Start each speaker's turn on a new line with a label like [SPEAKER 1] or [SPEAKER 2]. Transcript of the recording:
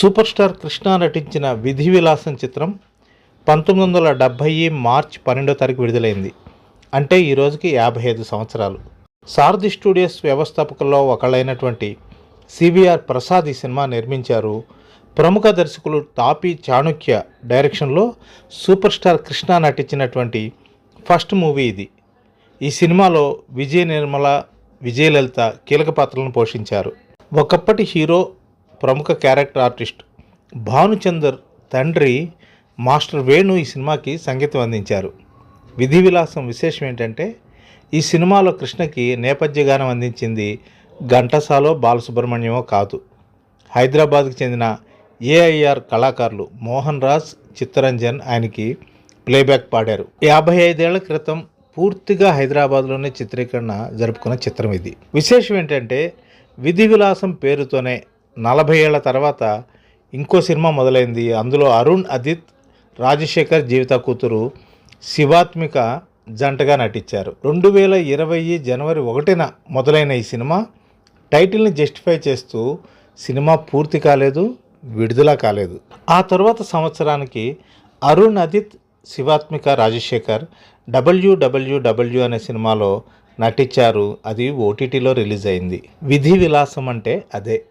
[SPEAKER 1] Super star Krishna నటించిన విధి విలాసం చిత్రం పంతొమ్మిది వందల డెబ్భై మార్చ్ పన్నెండో తారీఖు విడుదలైంది. అంటే ఈ రోజుకి యాభై ఐదు సంవత్సరాలు. సారథి స్టూడియోస్ వ్యవస్థాపకుల్లో ఒకళ్ళైనటువంటి సివిఆర్ ప్రసాద్ ఈ సినిమా నిర్మించారు. ప్రముఖ దర్శకులు తాపి చాణుక్య డైరెక్షన్లో సూపర్ స్టార్ కృష్ణ నటించినటువంటి ఫస్ట్ మూవీ ఇది. ఈ సినిమాలో విజయ నిర్మల విజయలలిత కీలక పాత్రలను పోషించారు. ఒకప్పటి హీరో ప్రముఖ క్యారెక్టర్ ఆర్టిస్ట్ భానుచందర్ తండ్రి మాస్టర్ వేణు ఈ సినిమాకి సంగీతం అందించారు. విధి విలాసం విశేషం ఏంటంటే ఈ సినిమాలో కృష్ణకి నేపథ్య గానం అందించింది ఘంటసాలో బాలసుబ్రహ్మణ్యమో కాదు. హైదరాబాద్కు చెందిన ఏఐఆర్ కళాకారులు మోహన్ రాజ్ చిత్తరంజన్ ఆయనకి ప్లేబ్యాక్ పాడారు. యాభై ఐదేళ్ళ క్రితం పూర్తిగా హైదరాబాద్లోనే చిత్రీకరణ జరుపుకున్న చిత్రం ఇది. విశేషం ఏంటంటే విధి విలాసం పేరుతోనే నలభై ఏళ్ళ తర్వాత ఇంకో సినిమా మొదలైంది. అందులో అరుణ్ అదిత్ రాజశేఖర్ జీవిత కూతురు శివాత్మిక జంటగా నటించారు. రెండు వేల ఇరవై జనవరి ఒకటిన మొదలైన ఈ సినిమా టైటిల్ని జస్టిఫై చేస్తూ సినిమా పూర్తి కాలేదు విడుదల కాలేదు. ఆ తర్వాత సంవత్సరానికి అరుణ్ అదిత్ శివాత్మిక రాజశేఖర్ డబ్ల్యూడబ్ల్యూడబ్ల్యూ అనే సినిమాలో నటించారు. అది ఓటీటీలో రిలీజ్ అయింది. విధి విలాసం అంటే అదే.